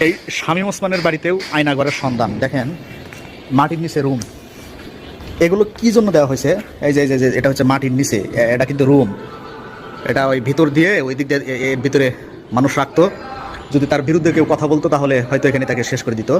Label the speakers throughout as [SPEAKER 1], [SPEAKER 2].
[SPEAKER 1] এই শামীম ওসমানের বাড়িতেও আয়নাঘরের সন্ধান। দেখেন মাটির নিচে রুম। এগুলো কি জন্য দেওয়া হয়েছে? এই যে এই যে- যে এটা হচ্ছে মাটির নিচে। এটা কিন্তু রুম। এটা ওই ভিতর দিয়ে ওই দিক দিয়ে এর ভিতরে মানুষ রাখতো। যদি তার বিরুদ্ধে কেউ কথা বলতো তাহলে হয়তো এখানে তাকে শেষ করে দিত।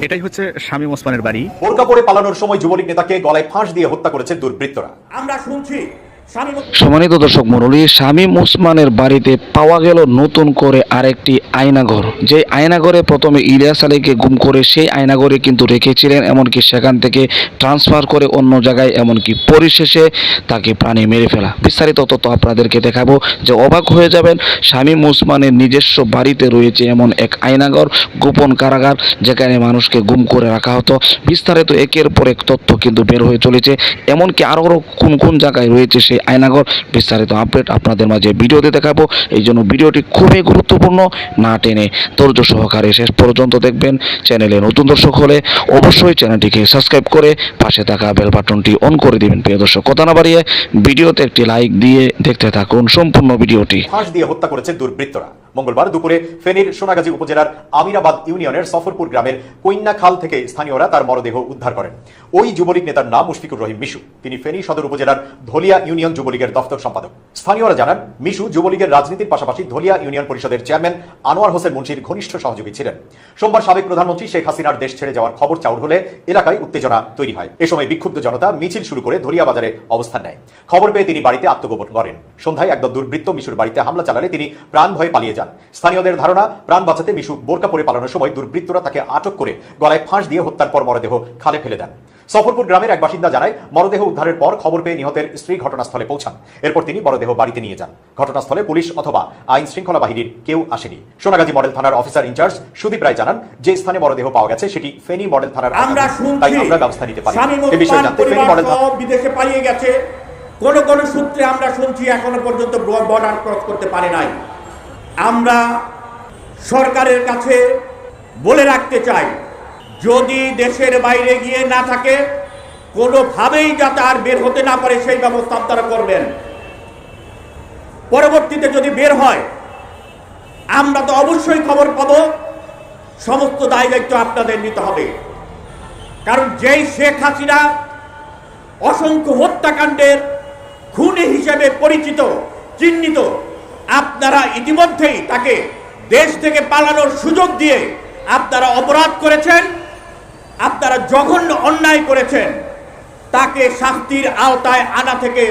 [SPEAKER 1] এটাই হচ্ছে শামীম ওসমানের বাড়ি।
[SPEAKER 2] বোরকা পরে পালানোর সময় যুবলীগ নেতাকে গলায় ফাঁস দিয়ে হত্যা করেছে দুর্বৃত্তরা।
[SPEAKER 3] আমরা শুনছি
[SPEAKER 4] সম্মানিত দর্শক মন্ডলী শামীম ওসমানের বাড়িতে পাওয়া গেল নতুন করে আরেকটি আয়নাঘর। যে আয়নাঘরে প্রথমে ইলিয়াস আলীকে গুম করে সেই আয়নাঘরে কিন্তু রেখেছিলেন, এমনকি সেখান থেকে ট্রান্সফার করে অন্য জায়গায়, এমনকি পরিশেষে তাকে প্রাণে মেরে ফেলা। বিস্তারিত তথ্য আপনাদেরকে দেখাবো। যে অবাক হয়ে যাবেন, শামীম ওসমানের নিজস্ব বাড়িতে রয়েছে এমন এক আয়নাঘর, গোপন কারাগার, যেখানে মানুষকে গুম করে রাখা হতো। বিস্তারিত একের পর এক তথ্য কিন্তু বের হয়ে চলেছে। এমনকি আরও কোন কোন জায়গায় রয়েছে সেই আয়নাঘর বিস্তারিত আপডেট আপনাদের মাঝে ভিডিওতে দেখাবো। এই জন্য ভিডিওটি খুবই গুরুত্বপূর্ণ, না টেনে ধৈর্য সহকারে শেষ পর্যন্ত দেখবেন। চ্যানেলে নতুন দর্শক হলে অবশ্যই চ্যানেলটিকে সাবস্ক্রাইব করে পাশে থাকা বেল বাটনটি অন করে দিবেন, প্রিয় দর্শক। কথা না বাড়িয়ে, ভিডিওতে একটি লাইক দিয়ে দেখতে থাকুন সম্পূর্ণ ভিডিওটি।
[SPEAKER 2] ফাঁস দিয়ে হত্যা করেছে দুর্বৃত্তরা। মঙ্গলবার দুপুরে ফেনীর সোনাগাজী উপজেলার আমিরাবাদ ইউনিয়নের সফরপুর গ্রামের কৈন্না খাল থেকে স্থানীয়রা তার মরদেহ উদ্ধার করেন। ওই যুবলীগ নেতার নাম মুশফিকুর রহিম মিশু। তিনি ফেনী সদর উপজেলার ধলিয়া ইউনিয়ন যুবলীগের দফতর সম্পাদক। স্থানীয়রা জানান, মিশু যুবলীগের রাজনীতির পাশাপাশি ধলিয়া ইউনিয়ন পরিষদের চেয়ারম্যান আনোয়ার হোসেন মুন্সির ঘনিষ্ঠ সহযোগী ছিলেন। সোমবার সাবেক প্রধানমন্ত্রী শেখ হাসিনার দেশ ছেড়ে যাওয়ার খবর চাউর হলে এলাকায় উত্তেজনা তৈরি হয়। এ সময় বিক্ষুব্ধ জনতা মিছিল শুরু করে ধলিয়া বাজারে অবস্থান নেয়। খবর পেয়ে তিনি বাড়িতে আত্মগোপন করেন। সন্ধ্যায় একদল দুর্বৃত্ত মিশুর বাড়িতে হামলা চালালে তিনি প্রাণ ভয়ে পালিয়ে যান। স্থানীয়দের ধারণা প্রাণ বাঁচাতে মিশু বোরকা পরে পালানোর সময় দুর্বৃত্তরা তাকে আটক করে গলায় ফাঁস দিয়ে হত্যার পর মরদেহ খালে ফেলে দেন। সফরপুর গ্রামের এক বাসিন্দা জানায় মরদেহ উদ্ধারের পর খবর পেয়ে নিহতের স্ত্রী ঘটনাস্থলে পৌঁছান। এরপর তিনি মরদেহ বাড়িতে নিয়ে যান। ঘটনাস্থলে পুলিশ অথবা আইন শৃঙ্খলা বাহিনীর কেউ আসেনি। সোনাগাজী মডেল থানার officer in charge Sudip Roy জানান যে স্থানে মরদেহ পাওয়া গেছে সেটি ফেনী মডেল থানার তাই আমরা ব্যবস্থা নিতে পারি এ বিষয়ে জানতে ফেনী মডেল
[SPEAKER 3] বিদেশে পালিয়ে গেছে। কোন কোন সূত্রে আমরা শুনছি এখনও পর্যন্ত বর্ডার ক্রস করতে পারে নাই। আমরা সরকারের কাছে বলে রাখতে চাই, যদি দেশের বাইরে গিয়ে না থাকে, কোনোভাবেই যাতে আর বের হতে না পারে সেই ব্যবস্থা আপনারা করবেন। পরবর্তীতে যদি বের হয়, আমরা তো অবশ্যই খবর পাবো, সমস্ত দায় দায়িত্ব আপনাদের নিতে হবে। কারণ যেই শেখ হাসিনা অসংখ্য হত্যাকাণ্ডের খুনি হিসেবে পরিচিত, চিহ্নিত আপনারা ইতিমধ্যেই তাকে দেশ থেকে পালানোর সুযোগ দিয়ে আপনারা অপরাধ করেছেন, আপনারা জঘন্য অন্যায় করেছেন, তাকে শাস্তির আওতায় আনা থেকে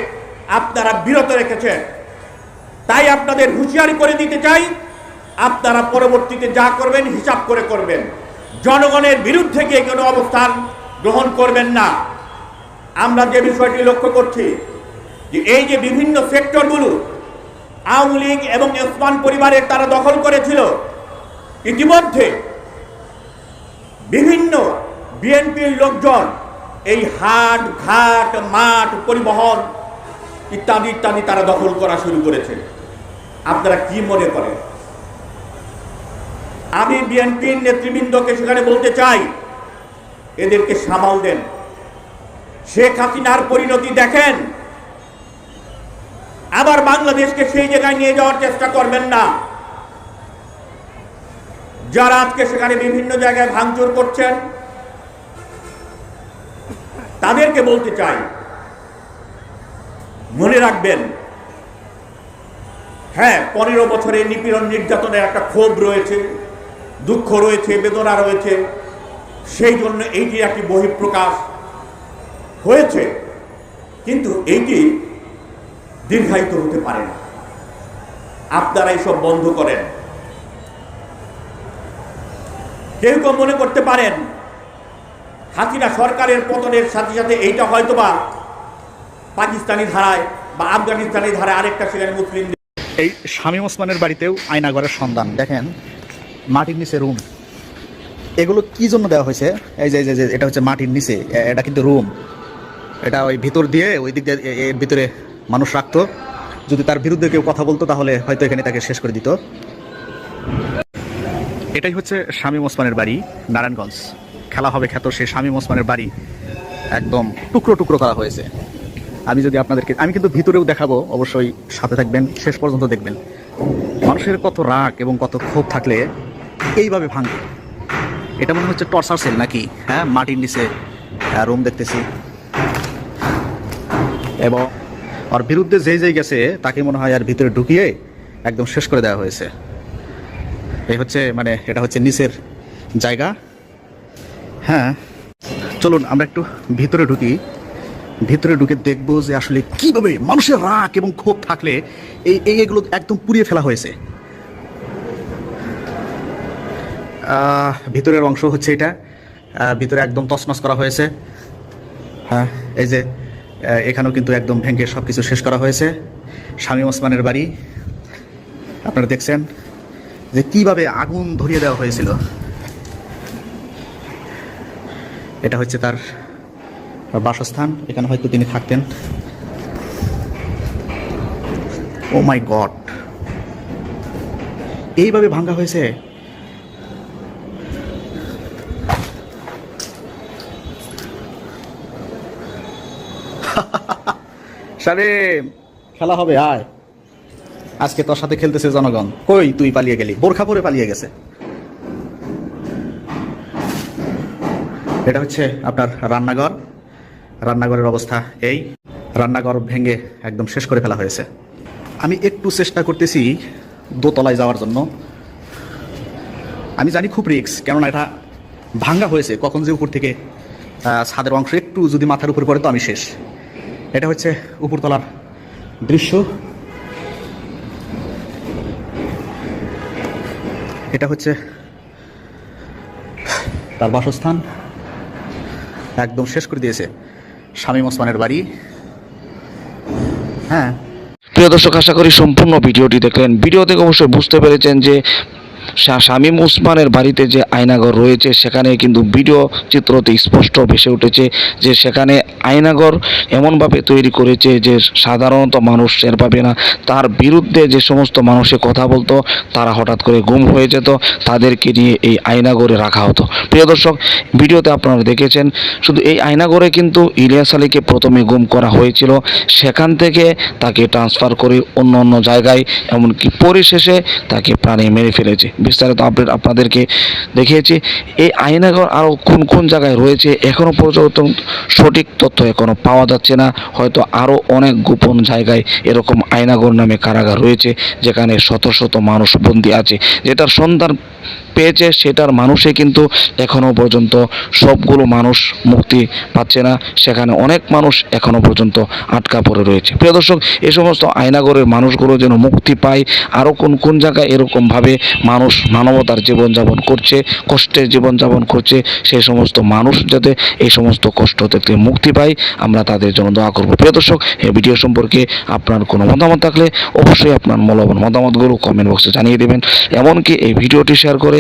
[SPEAKER 3] আপনারা বিরত রেখেছেন। তাই আপনাদের হুঁশিয়ারি করে দিতে চাই, আপনারা পরবর্তীতে যা করবেন হিসাব করে করবেন। জনগণের বিরুদ্ধে গিয়ে কোনো অবস্থান গ্রহণ করবেন না। আমরা যে বিষয়টি লক্ষ্য করছি, যে এই যে বিভিন্ন সেক্টরগুলো আওয়ামী লীগ এবং ওসমান পরিবারের তারা দখল করেছিল। ইতিমধ্যে বিভিন্ন বিএনপির লোকজন এই হাট, ঘাট, মাঠ, পরিবহন ইত্যাদি ইত্যাদি তারা দখল করা শুরু করেছে। আপনারা কি মনে করেন? আমি বিএনপির নেতৃবৃন্দকে সেখানে বলতে চাই, এদেরকে সামাল দেন। শেখ হাসিনার পরিণতি দেখেন। বাংলাদেশকে সেই জায়গায় নিয়ে যাওয়ার চেষ্টা করবেন না। যারা আজকে সেখানে বিভিন্ন জায়গায় ভাঙচুর করছেন, তাদেরকে বলতে চাই, মনে রাখবেন হ্যাঁ পনেরো বছরে নিপীড়ন নির্যাতনের একটা ক্ষোভ রয়েছে, দুঃখ রয়েছে, বেদনা রয়েছে, সেই জন্য এইটির একটি বহিঃপ্রকাশ হয়েছে, কিন্তু এইটি দীর্ঘায়িত হতে পারে না। আপনারা এইসব বন্ধ করেন। কেউ কেউ মনে করতে পারেন, হাসিনা সরকারের পতনের সাথে সাথে এইটা হয়তোবা পাকিস্তানি ধারায় বা আফগানিস্তানি ধারায় আরেকটা সেখানে মুসলিম
[SPEAKER 1] এই শামীম ওসমানের বাড়িতেও আয়নাঘরের সন্ধান। দেখেন, মাটির নিচে রুম। এগুলো কি জন্য দেওয়া হয়েছে? এই যে যে- যে, এটা হচ্ছে মাটির নিচে। এটা কিন্তু রুম। এটা ওই ভিতর দিয়ে, ওই দিক দিয়ে এর ভিতরে মানুষ রাখত। যদি তার বিরুদ্ধে কেউ কথা বলতো, তাহলে হয়তো এখানে তাকে শেষ করে দিত। এটাই হচ্ছে শামীম ওসমানের বাড়ি, নারায়ণগঞ্জ। খেলা হবে খ্যাত সেই শামীম ওসমানের বাড়ি। একদম টুকরো টুকরো করা হয়েছে। আমি যদি আপনাদেরকে আমি কিন্তু ভিতরেও দেখাবো, অবশ্যই সাথে থাকবেন, শেষ পর্যন্ত দেখবেন। মানুষের কত রাগ এবং কত ক্ষোভ থাকলে এইভাবে ভাঙে এটা মনে হচ্ছে টর্চার সেল নাকি? হ্যাঁ মাটির নিচে রুম দেখতেছি। এবং ওর বিরুদ্ধে যেই যেই গেছে, তাকে মনে হয় আর ভিতরে ঢুকিয়ে একদম শেষ করে দেওয়া হয়েছে। এই হচ্ছে মানে এটা হচ্ছে নিচের জায়গা। হ্যাঁ চলুন আমরা একটু ভিতরে ঢুকি। ভিতরে ঢুকে দেখব যে আসলে কীভাবে মানুষের রাগ এবং ক্ষোভ থাকলে এই এই এগুলো একদম পুড়িয়ে ফেলা হয়েছে। ভিতরের অংশ হচ্ছে এটা। ভিতরে একদম তছনছ করা হয়েছে। হ্যাঁ এই যে এখানেও কিন্তু একদম ভেঙে সব কিছু শেষ করা হয়েছে। শামীম ওসমানের বাড়ি। আপনারা দেখছেন যে কীভাবে আগুন ধরিয়ে দেওয়া হয়েছিল। এটা হচ্ছে তার বাসস্থান। এখানে হয়তো তিনি থাকতেন। ও মাই গড এইভাবে ভাঙ্গা হয়েছে সারে খেলা হবে, আয়। আজকে তোর সাথে খেলতেছে জনগণ। কই তুই পালিয়ে গেলি? বোরখা পরে পালিয়ে গেছে। এটা হচ্ছে আপনার রান্নাঘর। রান্নাঘরের অবস্থা এই। রান্নাঘর ভেঙে একদম শেষ করে ফেলা হয়েছে। আমি একটু চেষ্টা করতেছি দোতলায় যাওয়ার জন্য। আমি জানি খুব রিক্স কেননা এটা ভাঙ্গা হয়েছে। কখন যে উপর থেকে ছাদের অংশ একটু যদি মাথার উপর পড়ে তো আমি শেষ। এটা হচ্ছে উপরতলার দৃশ্য। এটা হচ্ছে তার বাসস্থান। একদম শেষ করে দিয়েছে শামীম ওসমানের বাড়ি। হ্যাঁ।
[SPEAKER 4] প্রিয় দর্শক, আশা করি সম্পূর্ণ ভিডিওটি দেখলেন। ভিডিও থেকে অবশ্যই বুঝতে পেরেছেন যে শামীম উসমানের বাড়িতে যে আয়নাঘর রয়েছে, সেখানে কিন্তু ভিডিও চিত্রতে স্পষ্ট ভেসে উঠেছে যে সেখানে আয়নাঘর এমনভাবে তৈরি করেছে যে সাধারণত মানুষ টের পাবে না। তার বিরুদ্ধে যে সমস্ত মানুষে কথা বলতো, তারা হঠাৎ করে গুম হয়ে যেত। তাদেরকে নিয়ে এই আয়নাঘরে রাখা হতো। প্রিয় দর্শক, ভিডিওতে আপনারা দেখেছেন, শুধু এই আয়নাঘরে কিন্তু ইলিয়াস আলীকে প্রথমে গুম করা হয়েছিল। সেখান থেকে তাকে ট্রান্সফার করে অন্য অন্য জায়গায়, এমনকি পরিশেষে তাকে প্রাণে মেরে ফেলেছে। বিস্তারিত আপডেট আপনাদেরকে দেখিয়েছি। এই আয়নাগর আরও কোন কোন জায়গায় রয়েছে এখনও পর্যন্ত সঠিক তথ্য এখনও পাওয়া যাচ্ছে না। হয়তো আরও অনেক গোপন জায়গায় এরকম আইনাগর নামে কারাগার রয়েছে, যেখানে শত শত মানুষ বন্দী আছে। যেটার সন্ধান পেয়েছে, সেটার মানুষে কিন্তু এখনও পর্যন্ত সবগুলো মানুষ মুক্তি পাচ্ছে না। সেখানে অনেক মানুষ এখনও পর্যন্ত আটকা পড়ে রয়েছে। প্রিয় দর্শক এই সমস্ত আয়নাগরের মানুষগুলো যেন মুক্তি পায় আরও কোন কোন জায়গায় এরকমভাবে মানুষ মানবতার জীবনযাপন করছে, কষ্টের জীবনযাপন করছে সেই সমস্ত মানুষ যাতে এই সমস্ত কষ্ট থেকে মুক্তি পায়, আমরা তাদের জন্য দোয়া করব। প্রিয় দর্শক এই ভিডিও সম্পর্কে আপনার কোনো মতামত থাকলে অবশ্যই আপনার মূল্যবান মতামতগুলো কমেন্ট বক্সে জানিয়ে দেবেন। এমনকি এই ভিডিওটি শেয়ার করে